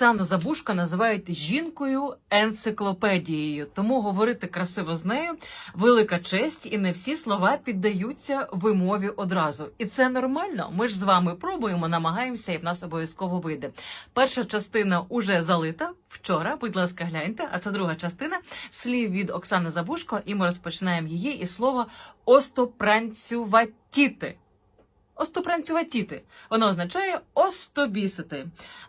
Оксану Забушко називають жінкою енциклопедією, тому говорити красиво з нею велика честь, і не всі слова піддаються вимові одразу. І це нормально. Ми ж з вами пробуємо, намагаємося, і в нас обов'язково вийде. Перша частина уже залита вчора. Будь ласка, гляньте. А це друга частина слів від Оксани Забушко, і ми розпочинаємо її і слово остопранцюватіти. Остопранцюватіти. Воно означає остобісити.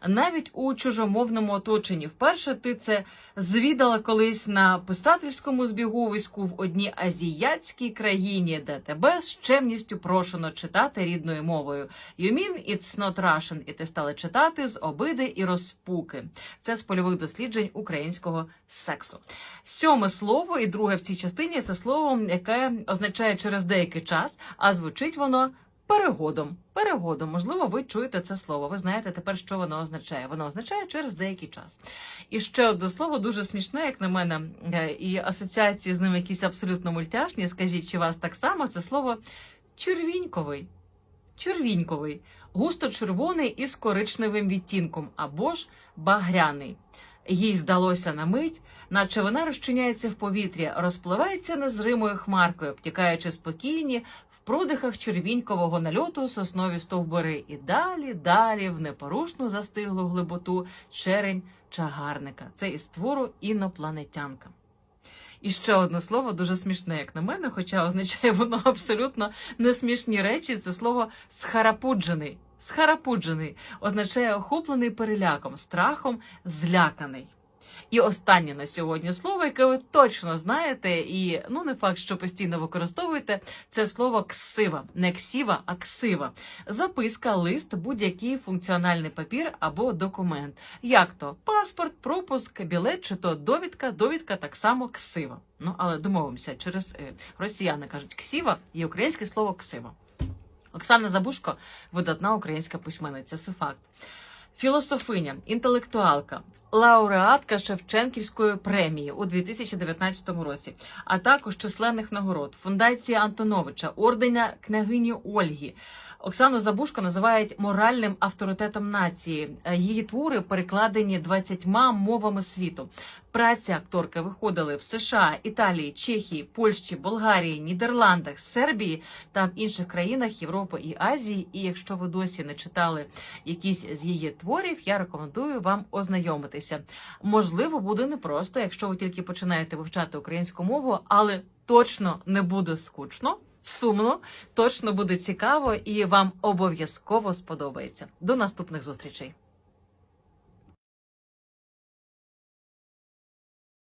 Навіть у чужомовному оточенні. Вперше ти це звідала колись на писательському збіговиську в одній азіатській країні, де тебе з чемністю прошено читати рідною мовою. You mean it's not Russian, і ти стала читати з обиди і розпуки. Це з польових досліджень українського сексу. Сьоме слово і друге в цій частині це слово, яке означає через деякий час, а звучить воно. Перегодом, перегодом, можливо, ви чуєте це слово. Ви знаєте тепер, що воно означає. Воно означає через деякий час. І ще одне слово дуже смішне, як на мене, е, і асоціації з ним якісь абсолютно мультяшні. Скажіть, чи вас так само це слово червіньковий. Червіньковий, густо червоний із коричневим відтінком, або ж багряний. Їй здалося на мить, наче вона розчиняється в повітрі, розпливається незримою хмаркою, втікаючи спокійні в продихах червінькового нальоту соснові стовбури, і далі, далі, в непорушну застиглу глиботу черень чагарника. Це із твору інопланетянка. І ще одне слово дуже смішне, як на мене, хоча означає воно абсолютно не смішні речі. Це слово схарапуджений. Схарапуджений означає охоплений переляком, страхом, зляканий. І останнє на сьогодні слово, яке ви точно знаєте, і ну не факт, що постійно використовуєте, це слово ксива, не ксіва, а ксива. Записка, лист, будь-який функціональний папір або документ. Як то паспорт, пропуск, білет чи то довідка, довідка так само ксива. Ну але домовимося, через е, росіяни кажуть ксіва і українське слово ксива. Оксана Забушко видатна українська письменниця. Це факт. Філософиня, інтелектуалка, лауреатка Шевченківської премії у 2019 році, а також численних нагород, фундації Антоновича, орденя княгині Ольги. Оксану Забушко називають моральним авторитетом нації. Її твори перекладені 20 мовами світу. Праці акторки виходили в США, Італії, Чехії, Польщі, Болгарії, Нідерландах, Сербії та в інших країнах Європи і Азії. І якщо ви досі не читали якісь з її творів, я рекомендую вам ознайомитися. Можливо, буде непросто, якщо ви тільки починаєте вивчати українську мову, але точно не буде скучно. Сумно, точно буде цікаво і вам обов'язково сподобається. До наступних зустрічей.